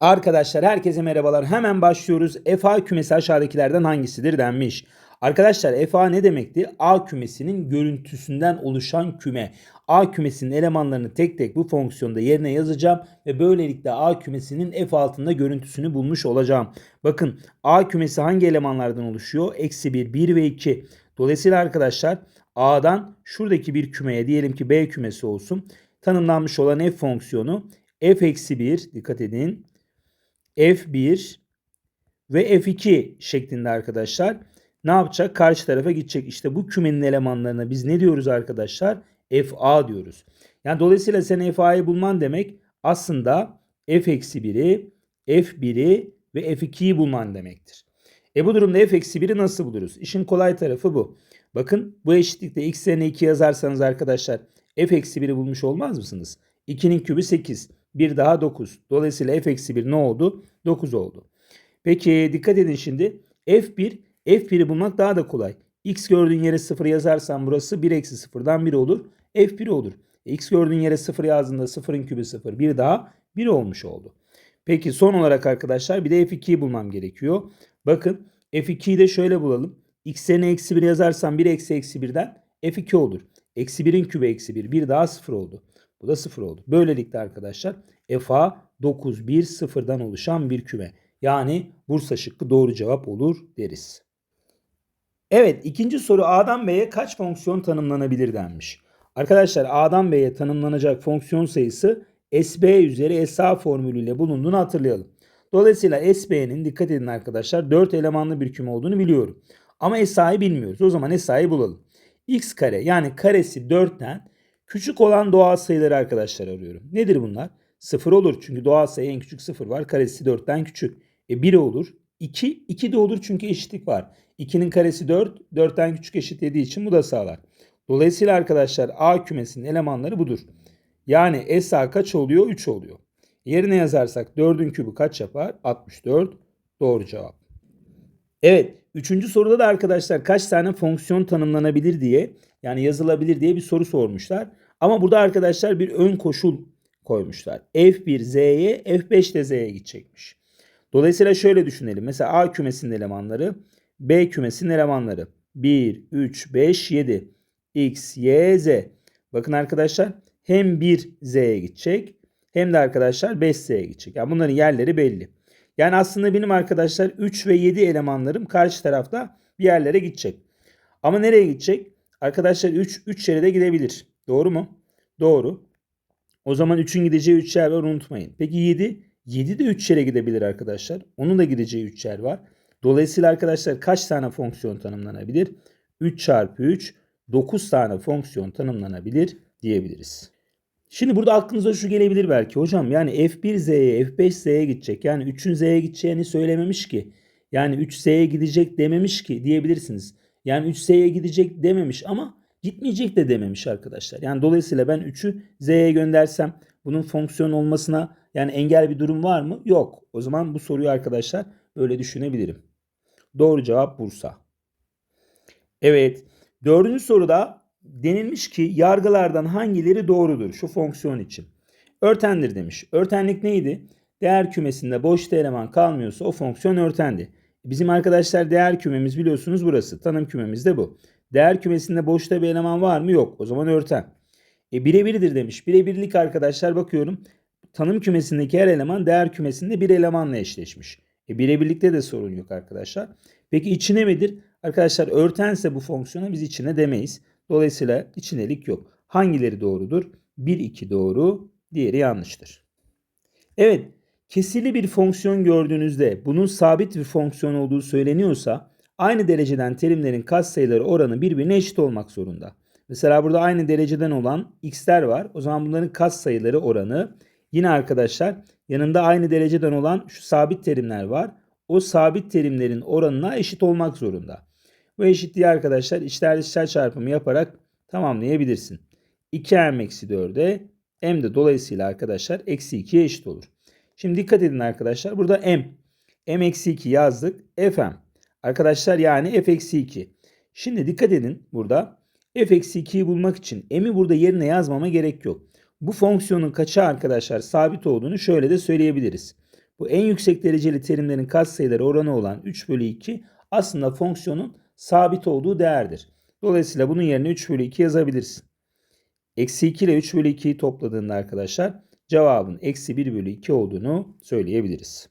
Arkadaşlar herkese merhabalar. Hemen başlıyoruz. FA kümesi aşağıdakilerden hangisidir denmiş. Arkadaşlar FA ne demekti? A kümesinin görüntüsünden oluşan küme. A kümesinin elemanlarını tek tek bu fonksiyonda yerine yazacağım ve böylelikle A kümesinin F altında görüntüsünü bulmuş olacağım. Bakın A kümesi hangi elemanlardan oluşuyor? Eksi 1, 1 ve 2. Dolayısıyla arkadaşlar A'dan şuradaki bir kümeye diyelim ki B kümesi olsun. Tanımlanmış olan F fonksiyonu f eksi 1 dikkat edin f1 ve f2 şeklinde arkadaşlar ne yapacak? Karşı tarafa gidecek. İşte bu kümenin elemanlarına biz ne diyoruz arkadaşlar? fa diyoruz. Yani dolayısıyla sen fa'yı bulman demek aslında f-1'i, f1'i ve f2'yi bulman demektir. E bu durumda f-1'i nasıl buluruz? İşin kolay tarafı bu. Bakın bu eşitlikte x yerine 2 yazarsanız arkadaşlar f-1'i bulmuş olmaz mısınız? 2'nin kübü 8. 1 daha 9. Dolayısıyla f eksi 1 ne oldu? 9 oldu. Peki dikkat edin şimdi. F1, F1'i bulmak daha da kolay. X gördüğün yere 0 yazarsan burası 1 eksi 0'dan 1 olur. F1 olur. E, X gördüğün yere 0 yazdığında 0'ın kübü 0. 1 daha 1 olmuş oldu. Peki son olarak arkadaşlar bir de F2'yi bulmam gerekiyor. Bakın F2'yi de şöyle bulalım. X yerine eksi 1 yazarsam 1 eksi eksi 1'den F2 olur. Eksi 1'in kübü eksi 1. 1 daha 0 oldu. Bu da 0 oldu. Böylelikle arkadaşlar FA 9 1 0'dan oluşan bir küme. Yani Bursa şıkkı doğru cevap olur deriz. Evet ikinci soru A'dan B'ye kaç fonksiyon tanımlanabilir denmiş. Arkadaşlar A'dan B'ye tanımlanacak fonksiyon sayısı SB üzeri SA formülüyle bulunduğunu hatırlayalım. Dolayısıyla SB'nin dikkat edin arkadaşlar 4 elemanlı bir küme olduğunu biliyorum. Ama SA'yı bilmiyoruz. O zaman SA'yı bulalım. X kare yani karesi 4'ten Küçük olan doğal sayıları arkadaşlar arıyorum. Nedir bunlar? 0 olur çünkü doğal sayı en küçük 0 var. Karesi 4'ten küçük. E 1 olur. 2, 2 de olur çünkü eşitlik var. 2'nin karesi 4, 4'ten küçük eşit dediği için bu da sağlar. Dolayısıyla arkadaşlar A kümesinin elemanları budur. Yani SA kaç oluyor? 3 oluyor. Yerine yazarsak 4'ün kübü kaç yapar? 64. Doğru cevap. Evet. Üçüncü soruda da arkadaşlar kaç tane fonksiyon tanımlanabilir diye yani yazılabilir diye bir soru sormuşlar. Ama burada arkadaşlar bir ön koşul koymuşlar. F1 Z'ye F5 de Z'ye gidecekmiş. Dolayısıyla şöyle düşünelim. Mesela A kümesinin elemanları B kümesinin elemanları 1, 3, 5, 7 X, Y, Z. Bakın arkadaşlar hem 1 Z'ye gidecek hem de arkadaşlar 5 Z'ye gidecek. Yani bunların yerleri belli. Yani aslında benim arkadaşlar 3 ve 7 elemanlarım karşı tarafta bir yerlere gidecek. Ama nereye gidecek? Arkadaşlar 3 3 yere de gidebilir. Doğru mu? Doğru. O zaman 3'ün gideceği 3 yer var unutmayın. Peki 7? 7 de 3 yere gidebilir arkadaşlar. Onun da gideceği 3 yer var. Dolayısıyla arkadaşlar kaç tane fonksiyon tanımlanabilir? 3 çarpı 3 9 tane fonksiyon tanımlanabilir diyebiliriz. Şimdi burada aklınıza şu gelebilir belki. Hocam yani F1 Z'ye F5 Z'ye gidecek. Yani 3'ün Z'ye gideceğini söylememiş ki. Yani 3 Z'ye gidecek dememiş ki diyebilirsiniz. Yani 3 Z'ye gidecek dememiş ama gitmeyecek de dememiş arkadaşlar. Yani dolayısıyla ben 3'ü Z'ye göndersem bunun fonksiyon olmasına yani engel bir durum var mı? Yok. O zaman bu soruyu arkadaşlar böyle düşünebilirim. Doğru cevap Bursa. Evet. Dördüncü soruda denilmiş ki yargılardan hangileri doğrudur şu fonksiyon için? Örtendir demiş. Örtenlik neydi? Değer kümesinde boş eleman kalmıyorsa o fonksiyon örtendi. Bizim arkadaşlar değer kümemiz biliyorsunuz burası. Tanım kümemiz de bu. Değer kümesinde boşta bir eleman var mı? Yok. O zaman örten. E birebirdir demiş. Birebirlik arkadaşlar bakıyorum. Tanım kümesindeki her eleman değer kümesinde bir elemanla eşleşmiş. E birebirlikte de sorun yok arkadaşlar. Peki içine midir? Arkadaşlar örtense bu fonksiyona biz içine demeyiz. Dolayısıyla içinelik yok. Hangileri doğrudur? 1, 2 doğru, diğeri yanlıştır. Evet, kesirli bir fonksiyon gördüğünüzde bunun sabit bir fonksiyon olduğu söyleniyorsa aynı dereceden terimlerin katsayıları oranı birbirine eşit olmak zorunda. Mesela burada aynı dereceden olan x'ler var. O zaman bunların katsayıları oranı yine arkadaşlar yanında aynı dereceden olan şu sabit terimler var. O sabit terimlerin oranına eşit olmak zorunda. Bu eşitliği arkadaşlar içler dışlar çarpımı yaparak tamamlayabilirsin. 2m eksi 4'e m de dolayısıyla arkadaşlar eksi 2'ye eşit olur. Şimdi dikkat edin arkadaşlar. Burada m. m eksi 2 yazdık. fm. Arkadaşlar yani f eksi 2. Şimdi dikkat edin burada. f eksi 2'yi bulmak için m'i burada yerine yazmama gerek yok. Bu fonksiyonun kaça arkadaşlar sabit olduğunu şöyle de söyleyebiliriz. Bu en yüksek dereceli terimlerin katsayıları oranı olan 3 bölü 2 aslında fonksiyonun sabit olduğu değerdir. Dolayısıyla bunun yerine 3 bölü 2 yazabilirsin. Eksi 2 ile 3 bölü 2'yi topladığında arkadaşlar cevabın eksi 1 bölü 2 olduğunu söyleyebiliriz.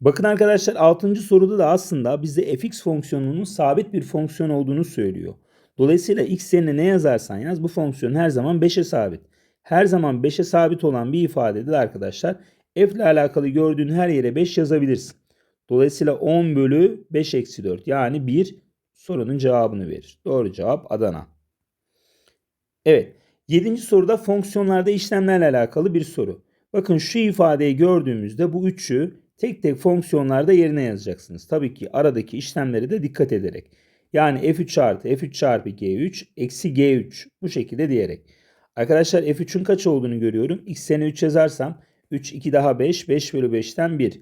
Bakın arkadaşlar 6. soruda da aslında bize fx fonksiyonunun sabit bir fonksiyon olduğunu söylüyor. Dolayısıyla x yerine ne yazarsan yaz bu fonksiyon her zaman 5'e sabit. Her zaman 5'e sabit olan bir ifadedir arkadaşlar. F ile alakalı gördüğün her yere 5 yazabilirsin. Dolayısıyla 10 bölü 5 eksi 4 yani 1 sorunun cevabını verir. Doğru cevap Adana. Evet. 7. soruda fonksiyonlarda işlemlerle alakalı bir soru. Bakın şu ifadeyi gördüğümüzde bu 3'ü tek tek fonksiyonlarda yerine yazacaksınız. Tabii ki aradaki işlemleri de dikkat ederek. Yani f3 artı f3 çarpı g3 eksi g3 bu şekilde diyerek. Arkadaşlar f3'ün kaç olduğunu görüyorum. x yerine 3 yazarsam 3 2 daha 5 5 bölü 5'ten 1.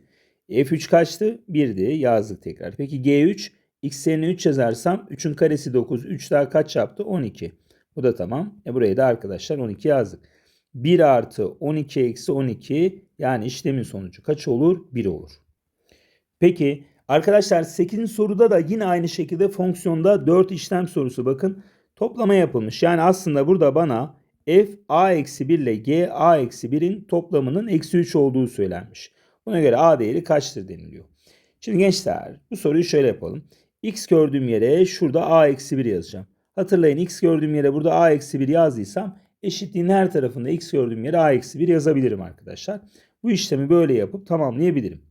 f3 kaçtı? 1'di yazdık tekrar. Peki g3 x yerine 3 yazarsam 3'ün karesi 9 3 daha kaç yaptı? 12. Bu da tamam. E buraya da arkadaşlar 12 yazdık. 1 artı 12 eksi 12 yani işlemin sonucu kaç olur? 1 olur. Peki arkadaşlar 8. soruda da yine aynı şekilde fonksiyonda 4 işlem sorusu bakın. Toplama yapılmış. Yani aslında burada bana f a eksi 1 ile g a eksi 1'in toplamının eksi 3 olduğu söylenmiş. Buna göre a değeri kaçtır deniliyor. Şimdi gençler bu soruyu şöyle yapalım. x gördüğüm yere şurada a eksi 1 yazacağım. Hatırlayın x gördüğüm yere burada a eksi 1 yazdıysam eşitliğin her tarafında x gördüğüm yere a eksi 1 yazabilirim arkadaşlar. Bu işlemi böyle yapıp tamamlayabilirim.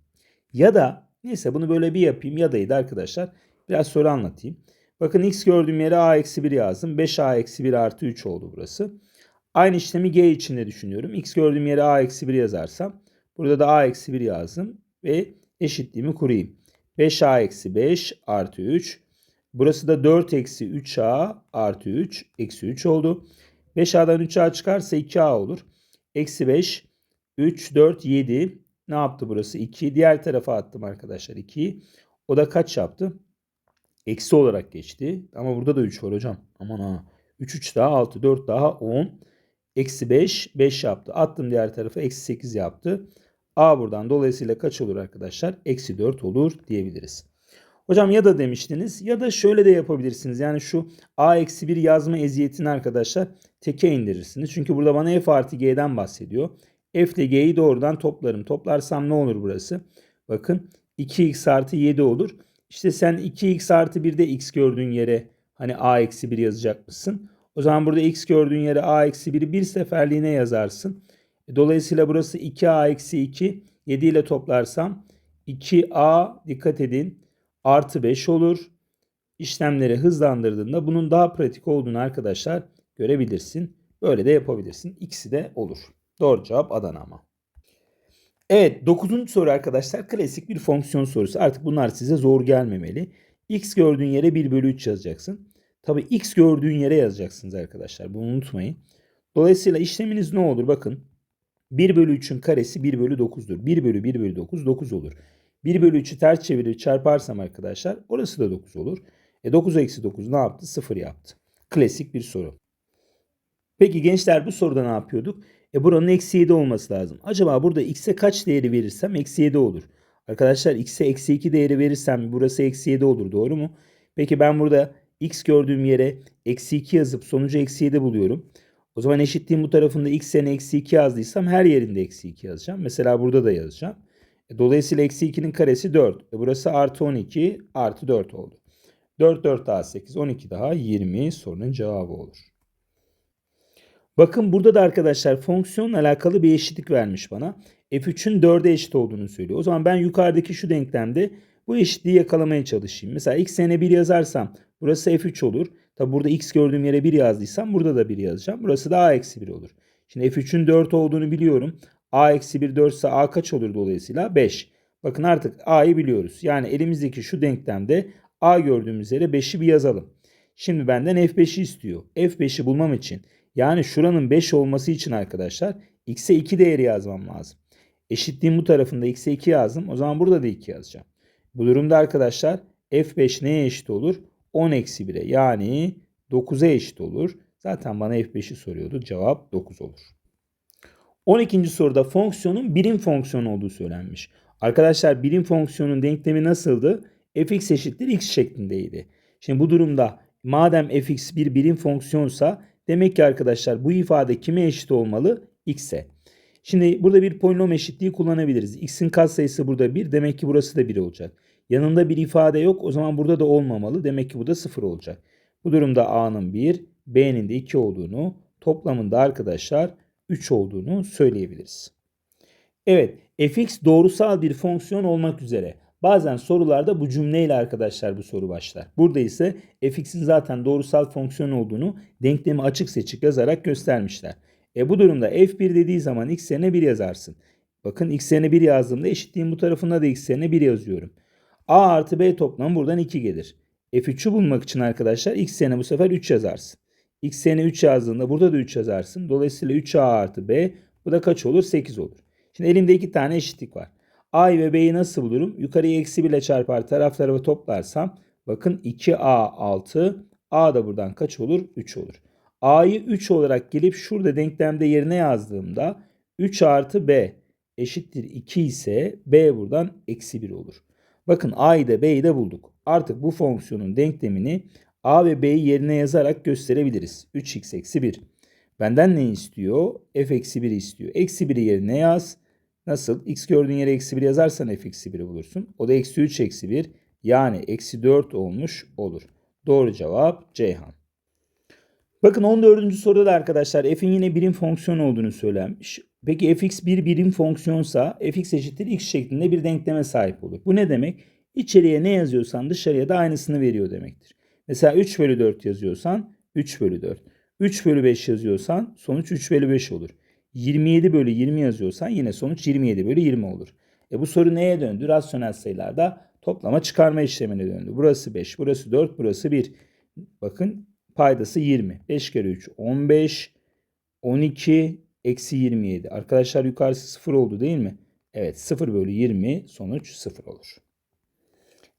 Ya da neyse bunu böyle bir yapayım ya da arkadaşlar biraz soru anlatayım. Bakın x gördüğüm yere a eksi 1 yazdım. 5a eksi 1 artı 3 oldu burası. Aynı işlemi g içinde düşünüyorum. x gördüğüm yere a eksi 1 yazarsam burada da a eksi 1 yazdım ve eşitliğimi kurayım. 5a eksi 5 artı 3 Burası da 4 eksi 3a artı 3 eksi 3 oldu. 5a'dan 3a çıkarsa 2a olur. Eksi 5 3 4 7 ne yaptı burası? 2. Diğer tarafa attım arkadaşlar 2'yi. O da kaç yaptı? Eksi olarak geçti. Ama burada da 3 var hocam. Aman ha. 3 3 daha 6 4 daha 10. Eksi 5 5 yaptı. Attım diğer tarafa eksi 8 yaptı. A buradan dolayısıyla kaç olur arkadaşlar? Eksi 4 olur diyebiliriz. Hocam ya da demiştiniz ya da şöyle de yapabilirsiniz. Yani şu a eksi 1 yazma eziyetini arkadaşlar teke indirirsiniz. Çünkü burada bana f artı g'den bahsediyor. f ile g'yi doğrudan toplarım. Toplarsam ne olur burası? Bakın 2x artı 7 olur. İşte sen 2x artı 1'de x gördüğün yere hani a eksi 1 yazacak mısın? O zaman burada x gördüğün yere a eksi 1'i bir seferliğine yazarsın. E, dolayısıyla burası 2a eksi 2. 7 ile toplarsam 2a dikkat edin artı 5 olur. İşlemleri hızlandırdığında bunun daha pratik olduğunu arkadaşlar görebilirsin. Böyle de yapabilirsin. İkisi de olur. Doğru cevap Adana ama. Evet 9. soru arkadaşlar klasik bir fonksiyon sorusu. Artık bunlar size zor gelmemeli. X gördüğün yere 1 bölü 3 yazacaksın. Tabi x gördüğün yere yazacaksınız arkadaşlar. Bunu unutmayın. Dolayısıyla işleminiz ne olur? Bakın 1 bölü 3'ün karesi 1 bölü 9'dur. 1 bölü 1 bölü 9 9 olur. 1 bölü 3'ü ters çevirip çarparsam arkadaşlar orası da 9 olur. E 9 eksi 9 ne yaptı? 0 yaptı. Klasik bir soru. Peki gençler bu soruda ne yapıyorduk? E buranın eksi 7 olması lazım. Acaba burada x'e kaç değeri verirsem eksi 7 olur. Arkadaşlar x'e eksi 2 değeri verirsem burası eksi 7 olur doğru mu? Peki ben burada x gördüğüm yere eksi 2 yazıp sonucu eksi 7 buluyorum. O zaman eşitliğin bu tarafında x yerine eksi 2 yazdıysam her yerinde eksi 2 yazacağım. Mesela burada da yazacağım. E, dolayısıyla eksi 2'nin karesi 4. E burası artı 12 artı 4 oldu. 4 4 daha 8 12 daha 20 sorunun cevabı olur. Bakın burada da arkadaşlar fonksiyonla alakalı bir eşitlik vermiş bana. F3'ün 4'e eşit olduğunu söylüyor. O zaman ben yukarıdaki şu denklemde bu eşitliği yakalamaya çalışayım. Mesela x yerine 1 yazarsam burası f3 olur. Tabi burada x gördüğüm yere 1 yazdıysam burada da 1 yazacağım. Burası da a eksi 1 olur. Şimdi f3'ün 4 olduğunu biliyorum a eksi 1 4 ise a kaç olur dolayısıyla? 5. Bakın artık a'yı biliyoruz. Yani elimizdeki şu denklemde a gördüğümüz yere 5'i bir yazalım. Şimdi benden f5'i istiyor. f5'i bulmam için yani şuranın 5 olması için arkadaşlar x'e 2 değeri yazmam lazım. Eşitliğin bu tarafında x'e 2 yazdım. O zaman burada da 2 yazacağım. Bu durumda arkadaşlar f5 neye eşit olur? 10 eksi 1'e yani 9'a eşit olur. Zaten bana f5'i soruyordu. Cevap 9 olur. 12. soruda fonksiyonun birim fonksiyon olduğu söylenmiş. Arkadaşlar birim fonksiyonun denklemi nasıldı? fx eşittir x şeklindeydi. Şimdi bu durumda madem fx bir birim fonksiyonsa demek ki arkadaşlar bu ifade kime eşit olmalı? x'e. Şimdi burada bir polinom eşitliği kullanabiliriz. x'in katsayısı burada 1 demek ki burası da 1 olacak. Yanında bir ifade yok o zaman burada da olmamalı. Demek ki bu da 0 olacak. Bu durumda a'nın 1, b'nin de 2 olduğunu toplamında arkadaşlar 3 olduğunu söyleyebiliriz. Evet, fx doğrusal bir fonksiyon olmak üzere. Bazen sorularda bu cümleyle arkadaşlar bu soru başlar. Burada ise fx'in zaten doğrusal fonksiyon olduğunu denklemi açık seçik yazarak göstermişler. E bu durumda f1 dediği zaman x yerine 1 yazarsın. Bakın x yerine 1 yazdığımda eşitliğin bu tarafında da x yerine 1 yazıyorum. a artı b toplamı buradan 2 gelir. f3'ü bulmak için arkadaşlar x yerine bu sefer 3 yazarsın. X yerine 3 yazdığında burada da 3 yazarsın. Dolayısıyla 3a artı b bu da kaç olur? 8 olur. Şimdi elimde iki tane eşitlik var. A ve B'yi nasıl bulurum? Yukarıyı eksi 1 ile çarpar taraf tarafa toplarsam bakın 2A 6 A da buradan kaç olur? 3 olur. A'yı 3 olarak gelip şurada denklemde yerine yazdığımda 3 artı B eşittir 2 ise B buradan eksi 1 olur. Bakın A'yı da B'yi de bulduk. Artık bu fonksiyonun denklemini A ve B'yi yerine yazarak gösterebiliriz. 3x eksi 1. Benden ne istiyor? f eksi 1 istiyor. Eksi 1'i yerine yaz. Nasıl? x gördüğün yere eksi 1 yazarsan f eksi 1'i bulursun. O da eksi 3 eksi 1 yani eksi 4 olmuş olur. Doğru cevap Ceyhan. Bakın 14. soruda da arkadaşlar f'in yine birim fonksiyon olduğunu söylenmiş. Peki fx bir birim fonksiyonsa fx eşittir x şeklinde bir denkleme sahip olur. Bu ne demek? İçeriye ne yazıyorsan dışarıya da aynısını veriyor demektir. Mesela 3 bölü 4 yazıyorsan 3 bölü 4. 3 bölü 5 yazıyorsan sonuç 3 bölü 5 olur. 27 bölü 20 yazıyorsan yine sonuç 27 bölü 20 olur. E bu soru neye döndü? Rasyonel sayılarda toplama çıkarma işlemine döndü. Burası 5, burası 4, burası 1. Bakın paydası 20. 5 kere 3 15, 12, eksi 27. Arkadaşlar yukarısı 0 oldu değil mi? Evet 0 bölü 20 sonuç 0 olur.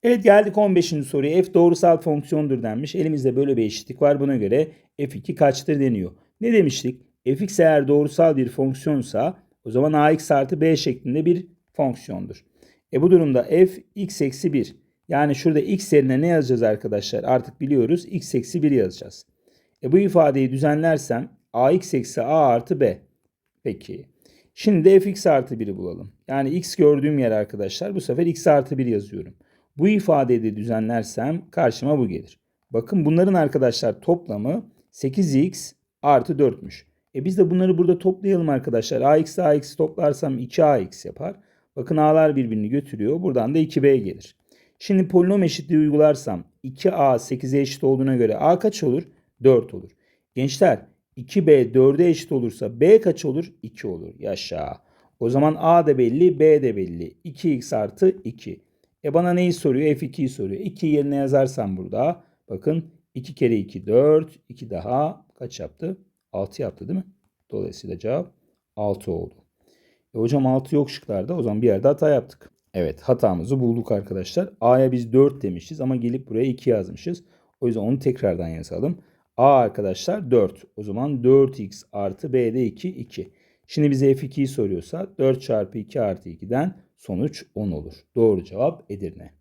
Evet geldik 15. soruya. F doğrusal fonksiyondur denmiş. Elimizde böyle bir eşitlik var. Buna göre F2 kaçtır deniyor. Ne demiştik? fx eğer doğrusal bir fonksiyonsa o zaman ax artı b şeklinde bir fonksiyondur. E bu durumda f x eksi 1 yani şurada x yerine ne yazacağız arkadaşlar artık biliyoruz x eksi 1 yazacağız. E bu ifadeyi düzenlersem ax eksi a artı b. Peki. Şimdi de fx artı 1'i bulalım. Yani x gördüğüm yer arkadaşlar bu sefer x artı 1 yazıyorum. Bu ifadeyi de düzenlersem karşıma bu gelir. Bakın bunların arkadaşlar toplamı 8x artı 4'müş. E biz de bunları burada toplayalım arkadaşlar. AX AX toplarsam 2AX yapar. Bakın A'lar birbirini götürüyor. Buradan da 2B gelir. Şimdi polinom eşitliği uygularsam 2A 8'e eşit olduğuna göre A kaç olur? 4 olur. Gençler 2B 4'e eşit olursa B kaç olur? 2 olur. Yaşa. O zaman A da belli, B de belli. 2x artı 2. E bana neyi soruyor? F2'yi soruyor. 2 yerine yazarsam burada bakın 2 kere 2 4. 2 daha kaç yaptı? 6 yaptı değil mi? Dolayısıyla cevap 6 oldu. E hocam 6 yok şıklarda. O zaman bir yerde hata yaptık. Evet hatamızı bulduk arkadaşlar. A'ya biz 4 demişiz ama gelip buraya 2 yazmışız. O yüzden onu tekrardan yazalım. A arkadaşlar 4. O zaman 4x artı B'de 2 2. Şimdi bize F2'yi soruyorsa 4 çarpı 2 artı 2'den sonuç 10 olur. Doğru cevap Edirne.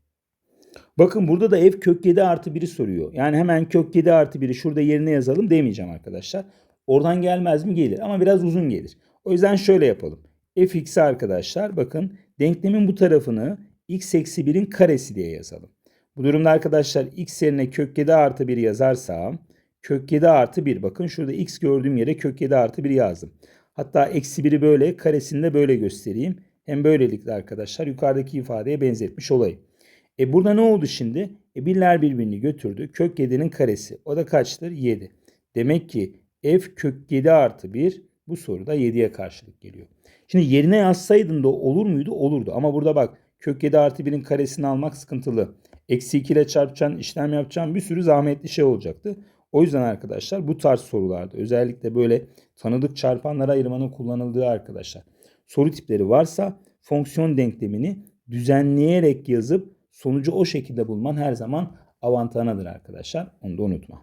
Bakın burada da f kök 7 artı 1'i soruyor. Yani hemen kök 7 artı 1'i şurada yerine yazalım demeyeceğim arkadaşlar. Oradan gelmez mi? Gelir ama biraz uzun gelir. O yüzden şöyle yapalım. fx'i arkadaşlar bakın denklemin bu tarafını x eksi 1'in karesi diye yazalım. Bu durumda arkadaşlar x yerine kök 7 artı 1 yazarsam kök 7 artı 1 bakın şurada x gördüğüm yere kök 7 artı 1 yazdım. Hatta eksi 1'i böyle karesini de böyle göstereyim. Hem böylelikle arkadaşlar yukarıdaki ifadeye benzetmiş olayım. E burada ne oldu şimdi? E birler birbirini götürdü. Kök 7'nin karesi. O da kaçtır? 7. Demek ki f kök 7 artı 1 bu soruda 7'ye karşılık geliyor. Şimdi yerine yazsaydın da olur muydu? Olurdu. Ama burada bak kök 7 artı 1'in karesini almak sıkıntılı. Eksi 2 ile çarpacaksın, işlem yapacaksın bir sürü zahmetli şey olacaktı. O yüzden arkadaşlar bu tarz sorularda özellikle böyle tanıdık çarpanlara ayırmanın kullanıldığı arkadaşlar. Soru tipleri varsa fonksiyon denklemini düzenleyerek yazıp sonucu o şekilde bulman her zaman avantajıdır arkadaşlar. Onu da unutma.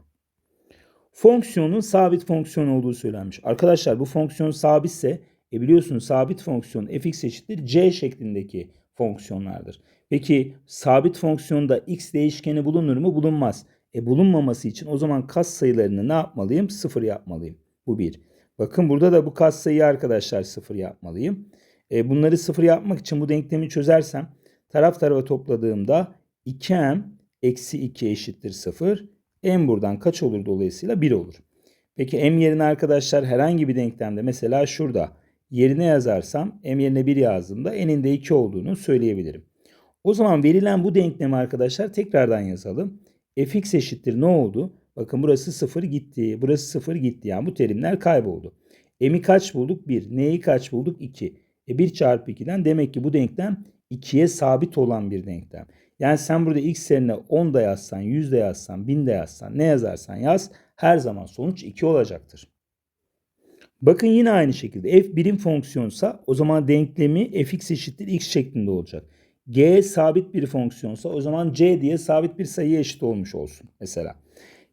Fonksiyonun sabit fonksiyon olduğu söylenmiş. Arkadaşlar bu fonksiyon sabitse E biliyorsunuz sabit fonksiyon fx eşittir c şeklindeki fonksiyonlardır. Peki sabit fonksiyonda x değişkeni bulunur mu? Bulunmaz. E bulunmaması için o zaman kas sayılarını ne yapmalıyım? Sıfır yapmalıyım. Bu bir. Bakın burada da bu kas sayıyı arkadaşlar sıfır yapmalıyım. E bunları sıfır yapmak için bu denklemi çözersem taraf tarafa topladığımda 2m eksi 2 eşittir 0. m buradan kaç olur dolayısıyla 1 olur. Peki m yerine arkadaşlar herhangi bir denklemde mesela şurada yerine yazarsam m yerine 1 yazdığımda n'in de 2 olduğunu söyleyebilirim. O zaman verilen bu denklemi arkadaşlar tekrardan yazalım. fx eşittir ne oldu? Bakın burası 0 gitti. Burası 0 gitti. Yani bu terimler kayboldu. M'i kaç bulduk? 1. N'yi kaç bulduk? 2. E 1 çarpı 2'den demek ki bu denklem 2'ye sabit olan bir denklem. Yani sen burada x yerine 10 da yazsan, 100 de yazsan, 1000 de yazsan, ne yazarsan yaz her zaman sonuç 2 olacaktır. Bakın yine aynı şekilde f birim fonksiyonsa o zaman denklemi fx eşittir x şeklinde olacak. g sabit bir fonksiyonsa o zaman c diye sabit bir sayıya eşit olmuş olsun mesela.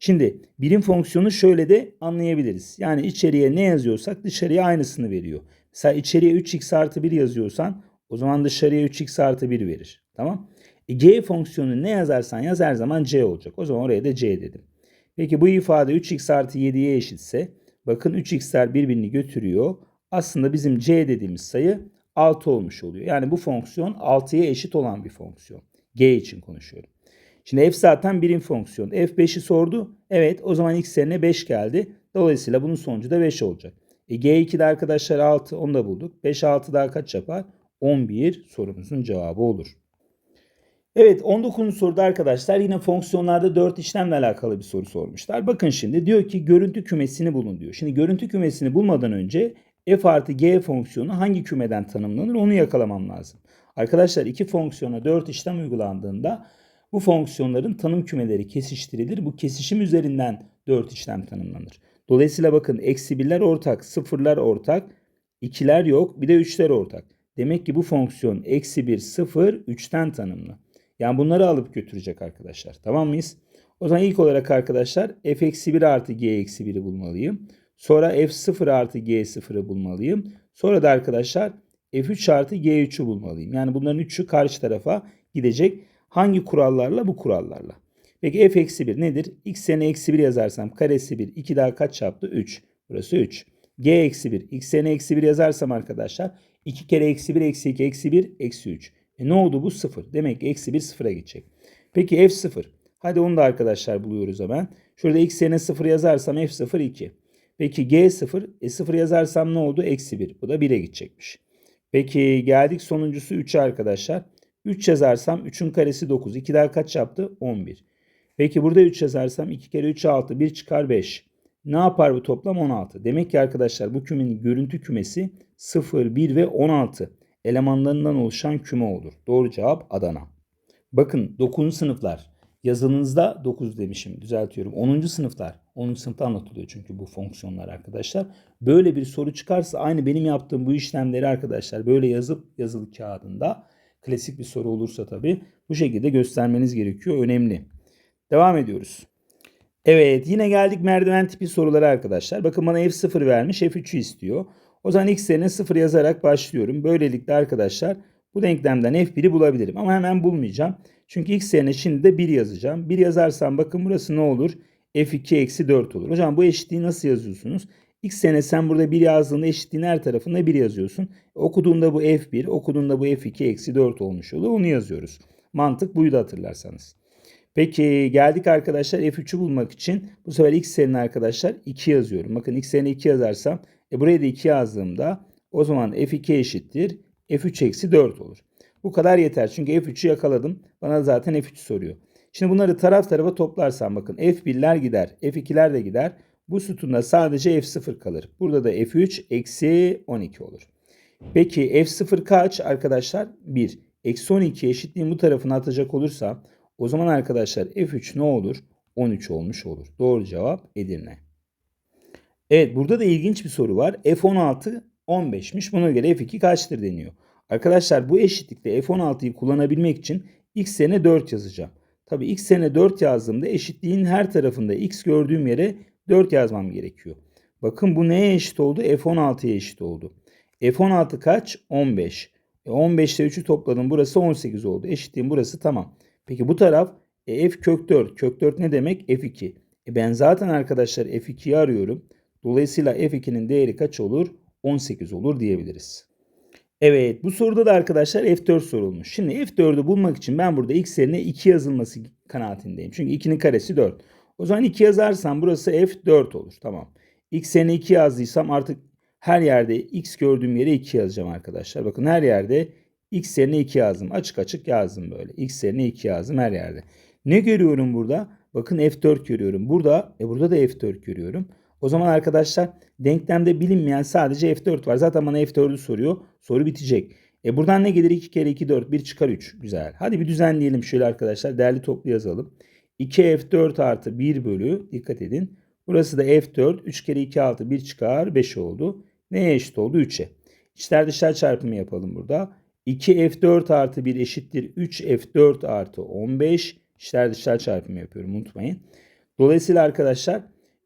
Şimdi birim fonksiyonu şöyle de anlayabiliriz. Yani içeriye ne yazıyorsak dışarıya aynısını veriyor. Mesela içeriye 3x artı 1 yazıyorsan o zaman dışarıya 3x artı 1 verir. Tamam. E, g fonksiyonu ne yazarsan yaz her zaman c olacak. O zaman oraya da c dedim. Peki bu ifade 3x artı 7'ye eşitse bakın 3x'ler birbirini götürüyor. Aslında bizim c dediğimiz sayı 6 olmuş oluyor. Yani bu fonksiyon 6'ya eşit olan bir fonksiyon. G için konuşuyorum. Şimdi f zaten birim fonksiyon. f5'i sordu. Evet o zaman x yerine 5 geldi. Dolayısıyla bunun sonucu da 5 olacak. E, G2'de arkadaşlar 6 onu da bulduk. 5 6 daha kaç yapar? 11 sorumuzun cevabı olur. Evet 19. soruda arkadaşlar yine fonksiyonlarda 4 işlemle alakalı bir soru sormuşlar. Bakın şimdi diyor ki görüntü kümesini bulun diyor. Şimdi görüntü kümesini bulmadan önce f artı g fonksiyonu hangi kümeden tanımlanır onu yakalamam lazım. Arkadaşlar iki fonksiyona 4 işlem uygulandığında bu fonksiyonların tanım kümeleri kesiştirilir. Bu kesişim üzerinden 4 işlem tanımlanır. Dolayısıyla bakın eksi birler ortak, sıfırlar ortak, ikiler yok bir de üçler ortak. Demek ki bu fonksiyon eksi 1, 0, 3'ten tanımlı. Yani bunları alıp götürecek arkadaşlar. Tamam mıyız? O zaman ilk olarak arkadaşlar f eksi 1 artı g eksi 1'i bulmalıyım. Sonra f 0 artı g 0'ı bulmalıyım. Sonra da arkadaşlar f3 artı g3'ü bulmalıyım. Yani bunların üçü karşı tarafa gidecek. Hangi kurallarla? Bu kurallarla. Peki f eksi 1 nedir? x yerine eksi 1 yazarsam karesi 1. 2 daha kaç yaptı? 3. Burası 3. g eksi 1. x yerine eksi 1 yazarsam arkadaşlar 2 kere eksi 1 eksi 2 eksi 1 eksi 3. E ne oldu bu? 0. Demek ki eksi 1 sıfıra gidecek. Peki f 0. Hadi onu da arkadaşlar buluyoruz hemen. Şurada x yerine 0 yazarsam f 0 2. Peki g 0. E 0 yazarsam ne oldu? Eksi 1. Bu da 1'e gidecekmiş. Peki geldik sonuncusu 3'e arkadaşlar. 3 yazarsam 3'ün karesi 9. 2 daha kaç yaptı? 11. Peki burada 3 yazarsam 2 kere 3 6. 1 çıkar 5. Ne yapar bu toplam? 16. Demek ki arkadaşlar bu kümenin görüntü kümesi 0, 1 ve 16 elemanlarından oluşan küme olur. Doğru cevap Adana. Bakın 9. sınıflar. Yazınızda 9 demişim düzeltiyorum. 10. sınıflar. 10. sınıfta anlatılıyor çünkü bu fonksiyonlar arkadaşlar. Böyle bir soru çıkarsa aynı benim yaptığım bu işlemleri arkadaşlar böyle yazıp yazılı kağıdında klasik bir soru olursa tabii bu şekilde göstermeniz gerekiyor. Önemli. Devam ediyoruz. Evet yine geldik merdiven tipi sorulara arkadaşlar. Bakın bana F0 vermiş F3'ü istiyor. O zaman x yerine 0 yazarak başlıyorum. Böylelikle arkadaşlar bu denklemden f1'i bulabilirim. Ama hemen bulmayacağım. Çünkü x yerine şimdi de 1 yazacağım. 1 yazarsam bakın burası ne olur? f2 eksi 4 olur. Hocam bu eşitliği nasıl yazıyorsunuz? X yerine sen burada 1 yazdığında eşitliğin her tarafında 1 yazıyorsun. Okuduğunda bu f1, okuduğunda bu f2 eksi 4 olmuş oluyor. Onu yazıyoruz. Mantık buydu hatırlarsanız. Peki geldik arkadaşlar f3'ü bulmak için bu sefer x yerine arkadaşlar 2 yazıyorum. Bakın x yerine 2 yazarsam e buraya da 2 yazdığımda o zaman f2 eşittir f3 eksi 4 olur. Bu kadar yeter çünkü f3'ü yakaladım. Bana zaten f3 soruyor. Şimdi bunları taraf tarafa toplarsam bakın f1'ler gider f2'ler de gider. Bu sütunda sadece f0 kalır. Burada da f3 eksi 12 olur. Peki f0 kaç arkadaşlar? 1. Eksi 12 eşitliğin bu tarafına atacak olursa o zaman arkadaşlar f3 ne olur? 13 olmuş olur. Doğru cevap Edirne. Evet burada da ilginç bir soru var. F16 15'miş. Buna göre F2 kaçtır deniyor. Arkadaşlar bu eşitlikte F16'yı kullanabilmek için x yerine 4 yazacağım. Tabi x yerine 4 yazdığımda eşitliğin her tarafında x gördüğüm yere 4 yazmam gerekiyor. Bakın bu neye eşit oldu? F16'ya eşit oldu. F16 kaç? 15. E 15 ile 3'ü topladım. Burası 18 oldu. Eşitliğin burası tamam. Peki bu taraf e, f kök 4. Kök 4 ne demek? F2. E ben zaten arkadaşlar F2'yi arıyorum. Dolayısıyla F2'nin değeri kaç olur? 18 olur diyebiliriz. Evet bu soruda da arkadaşlar F4 sorulmuş. Şimdi F4'ü bulmak için ben burada x yerine 2 yazılması kanaatindeyim. Çünkü 2'nin karesi 4. O zaman 2 yazarsam burası F4 olur. Tamam. X yerine 2 yazdıysam artık her yerde x gördüğüm yere 2 yazacağım arkadaşlar. Bakın her yerde x yerine 2 yazdım. Açık açık yazdım böyle. X yerine 2 yazdım her yerde. Ne görüyorum burada? Bakın F4 görüyorum. Burada e burada da F4 görüyorum. O zaman arkadaşlar denklemde bilinmeyen sadece F4 var. Zaten bana F4'ü soruyor. Soru bitecek. E buradan ne gelir? 2 kere 2 4. 1 çıkar 3. Güzel. Hadi bir düzenleyelim şöyle arkadaşlar. Değerli toplu yazalım. 2 F4 artı 1 bölü. Dikkat edin. Burası da F4. 3 kere 2 6. 1 çıkar. 5 oldu. Neye eşit oldu? 3'e. İçler dışlar çarpımı yapalım burada. 2 F4 artı 1 eşittir. 3 F4 artı 15. İçler dışlar çarpımı yapıyorum. Unutmayın. Dolayısıyla arkadaşlar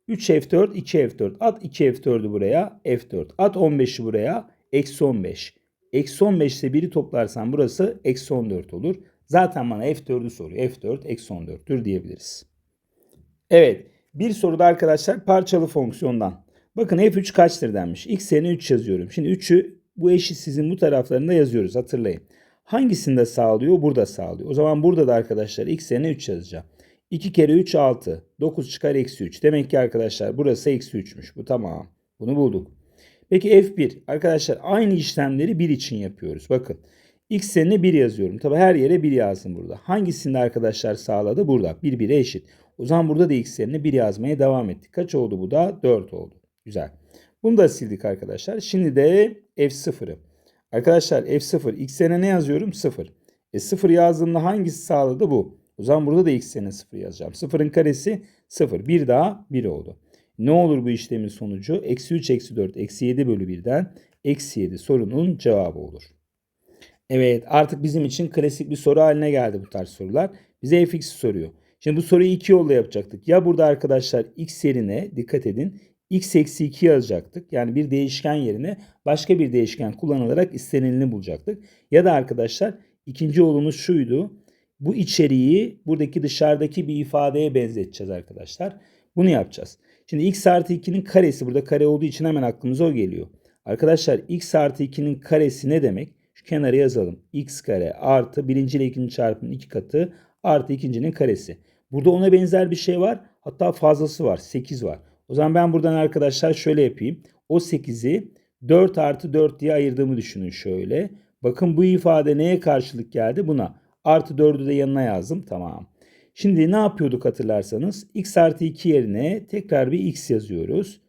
3 F4, 2 F4. At 2 F4'ü buraya, F4. At 15'i buraya, eksi 15. Eksi 15 ile 1'i toplarsan burası eksi 14 olur. Zaten bana F4'ü soruyor. F4 eksi 14'tür diyebiliriz. Evet. Bir soruda arkadaşlar parçalı fonksiyondan. Bakın F3 kaçtır denmiş. X yerine 3 yazıyorum. Şimdi 3'ü bu eşitsizin bu taraflarında yazıyoruz. Hatırlayın. Hangisinde sağlıyor? Burada sağlıyor. O zaman burada da arkadaşlar x yerine 3 yazacağım. 2 kere 3 6. 9 çıkar eksi 3. Demek ki arkadaşlar burası eksi 3'müş. Bu tamam. Bunu bulduk. Peki F1. Arkadaşlar aynı işlemleri 1 için yapıyoruz. Bakın. X yerine 1 yazıyorum. Tabi her yere 1 yazdım burada. Hangisinde arkadaşlar sağladı? Burada. 1 1'e eşit. O zaman burada da x yerine 1 yazmaya devam ettik. Kaç oldu bu da? 4 oldu. Güzel. Bunu da sildik arkadaşlar. Şimdi de F0'ı. Arkadaşlar F0 x yerine ne yazıyorum? 0. E 0 yazdığımda hangisi sağladı bu? O zaman burada da x yerine 0 yazacağım. 0'ın karesi 0. 1 daha 1 oldu. Ne olur bu işlemin sonucu? Eksi 3 eksi 4 eksi 7 bölü 1'den eksi 7 sorunun cevabı olur. Evet artık bizim için klasik bir soru haline geldi bu tarz sorular. Bize fx'i soruyor. Şimdi bu soruyu iki yolla yapacaktık. Ya burada arkadaşlar x yerine dikkat edin x eksi 2 yazacaktık. Yani bir değişken yerine başka bir değişken kullanılarak istenileni bulacaktık. Ya da arkadaşlar ikinci yolumuz şuydu. Bu içeriği buradaki dışarıdaki bir ifadeye benzeteceğiz arkadaşlar. Bunu yapacağız. Şimdi x artı 2'nin karesi burada kare olduğu için hemen aklımıza o geliyor. Arkadaşlar x artı 2'nin karesi ne demek? Şu kenara yazalım. x kare artı birinci ile ikinci çarpımın iki katı artı ikincinin karesi. Burada ona benzer bir şey var. Hatta fazlası var. 8 var. O zaman ben buradan arkadaşlar şöyle yapayım. O 8'i 4 artı 4 diye ayırdığımı düşünün şöyle. Bakın bu ifade neye karşılık geldi? Buna. Artı 4'ü de yanına yazdım. Tamam. Şimdi ne yapıyorduk hatırlarsanız? x artı 2 yerine tekrar bir x yazıyoruz.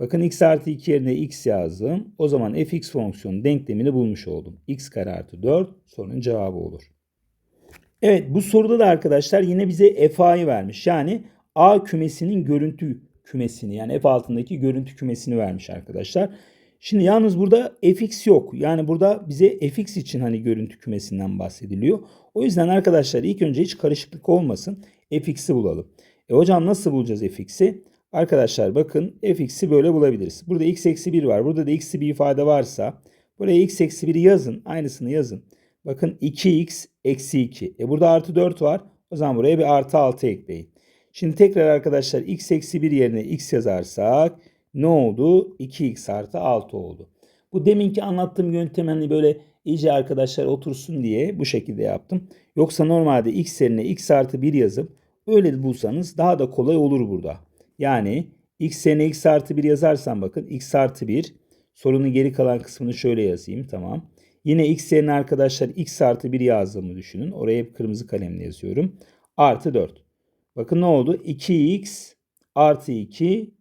Bakın x artı 2 yerine x yazdım. O zaman fx fonksiyonu denklemini bulmuş oldum. x kare artı 4 sorunun cevabı olur. Evet bu soruda da arkadaşlar yine bize fa'yı vermiş. Yani A kümesinin görüntü kümesini yani f altındaki görüntü kümesini vermiş arkadaşlar. Şimdi yalnız burada fx yok. Yani burada bize fx için hani görüntü kümesinden bahsediliyor. O yüzden arkadaşlar ilk önce hiç karışıklık olmasın. fx'i bulalım. E hocam nasıl bulacağız fx'i? Arkadaşlar bakın fx'i böyle bulabiliriz. Burada x eksi 1 var. Burada da x'li bir ifade varsa buraya x eksi 1'i yazın. Aynısını yazın. Bakın 2x eksi 2. E burada artı 4 var. O zaman buraya bir artı 6 ekleyin. Şimdi tekrar arkadaşlar x eksi 1 yerine x yazarsak ne oldu? 2x artı 6 oldu. Bu deminki anlattığım yöntem hani böyle iyice arkadaşlar otursun diye bu şekilde yaptım. Yoksa normalde x yerine x artı 1 yazıp öyle bulsanız daha da kolay olur burada. Yani x yerine x artı 1 yazarsam bakın x artı 1 sorunun geri kalan kısmını şöyle yazayım tamam. Yine x yerine arkadaşlar x artı 1 yazdığımı düşünün. Oraya hep kırmızı kalemle yazıyorum. Artı 4. Bakın ne oldu? 2x artı 2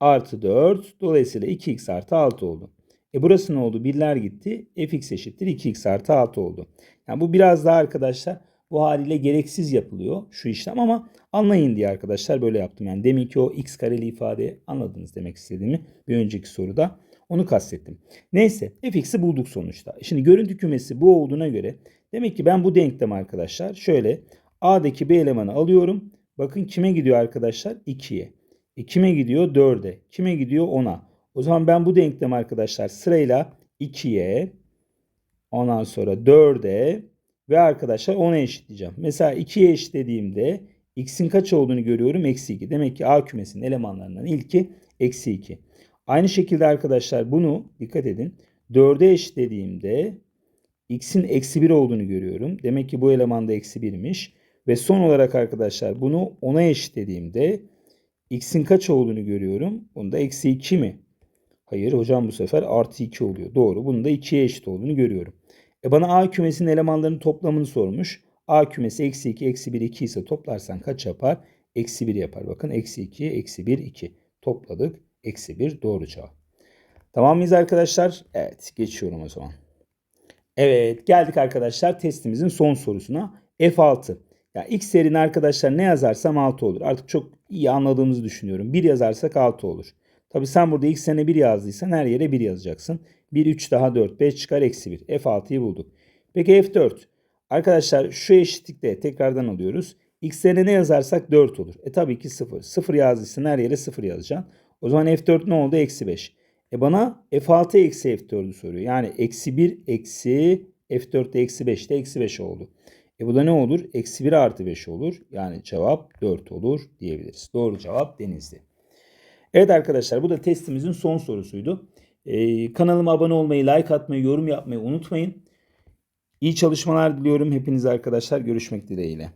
artı 4. Dolayısıyla 2x artı 6 oldu. E burası ne oldu? Birler gitti. fx eşittir 2x artı 6 oldu. Yani bu biraz daha arkadaşlar bu haliyle gereksiz yapılıyor şu işlem ama anlayın diye arkadaşlar böyle yaptım. Yani deminki o x kareli ifade anladınız demek istediğimi bir önceki soruda. Onu kastettim. Neyse fx'i bulduk sonuçta. Şimdi görüntü kümesi bu olduğuna göre demek ki ben bu denklem arkadaşlar şöyle A'daki bir elemanı alıyorum. Bakın kime gidiyor arkadaşlar? 2'ye. E kime gidiyor? 4'e. Kime gidiyor? 10'a. O zaman ben bu denklem arkadaşlar sırayla 2'ye ondan sonra 4'e ve arkadaşlar 10'a eşitleyeceğim. Mesela 2'ye eşitlediğimde x'in kaç olduğunu görüyorum? Eksi 2. Demek ki A kümesinin elemanlarından ilki eksi 2. Aynı şekilde arkadaşlar bunu dikkat edin. 4'e eşitlediğimde x'in eksi 1 olduğunu görüyorum. Demek ki bu eleman da eksi 1'miş. Ve son olarak arkadaşlar bunu 10'a eşitlediğimde x'in kaç olduğunu görüyorum. Bunda eksi 2 mi? Hayır hocam bu sefer artı 2 oluyor. Doğru. Bunun da 2'ye eşit olduğunu görüyorum. E bana A kümesinin elemanlarının toplamını sormuş. A kümesi eksi 2, eksi 1, 2 ise toplarsan kaç yapar? Eksi 1 yapar. Bakın eksi 2, eksi 1, 2. Topladık. Eksi 1 doğru cevap. Tamam mıyız arkadaşlar? Evet geçiyorum o zaman. Evet geldik arkadaşlar testimizin son sorusuna. F6. Ya x yerine arkadaşlar ne yazarsam 6 olur. Artık çok iyi anladığımızı düşünüyorum. 1 yazarsak 6 olur. Tabi sen burada x yerine 1 yazdıysan her yere 1 yazacaksın. 1, 3 daha 4, 5 çıkar eksi 1. F6'yı bulduk. Peki F4. Arkadaşlar şu eşitlikte tekrardan alıyoruz. X yerine ne yazarsak 4 olur. E tabii ki 0. 0 yazdıysan her yere 0 yazacaksın. O zaman F4 ne oldu? Eksi 5. E bana F6 eksi F4'ü soruyor. Yani eksi 1 eksi F4'te eksi 5'te eksi 5 oldu. E bu da ne olur? Eksi 1 artı 5 olur. Yani cevap 4 olur diyebiliriz. Doğru cevap Denizli. Evet arkadaşlar bu da testimizin son sorusuydu. Ee, kanalıma abone olmayı, like atmayı, yorum yapmayı unutmayın. İyi çalışmalar diliyorum hepinize arkadaşlar. Görüşmek dileğiyle.